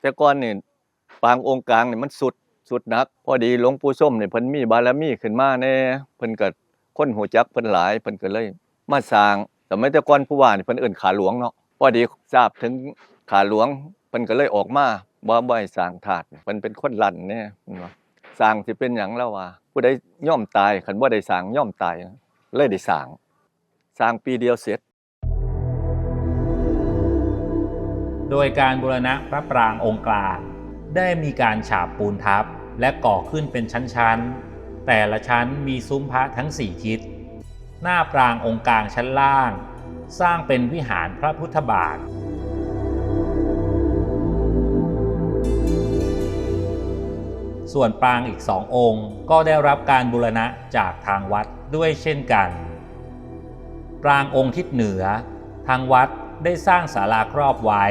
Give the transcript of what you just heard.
แต่ก่อนนี่ปางองค์กลางนี่มันสุดสุดนัก พอดีหลวงปู่ส้มเนี่ยเพิ่นมีบารมีขึ้นมาแน่เพิ่นก็คนหูจักเพิ่นหลายเพิ่นก็เลย มาสร้างแต่ไม่แต่ก่อนผู้ว่านี่เพิ่นเอิ้นขาหลวงเนาะพอดีทราบถึงขาหลวงเพิ่นก็เลยออกมาบ่บ่ให้สร้างถาดเพิ่นเป็นคนลั่นแน่เพิ่นว่าสร้างสิเป็นหยังแล้วว่า ผู้ใดย่อมตายคันบ่ได้สร้างย่อมตายเลยได้สร้างสร้างปีเดียวเสร็จ โดยการบูรณะพระปรางองค์กลาง ได้มีการฉาบปูนทับและก่อขึ้นเป็นชั้นๆ แต่ละชั้นมีซุ้มพระทั้งสี่ทิศ หน้าปรางองค์กลางชั้นล่าง สร้างเป็นวิหารพระพุทธบาทส่วนปรางอีกสององค์ก็ได้รับการบูรณะจากทางวัดด้วยเช่นกัน ปรางองค์ทิศเหนือ ทางวัด ได้สร้างศาลาครอบไว้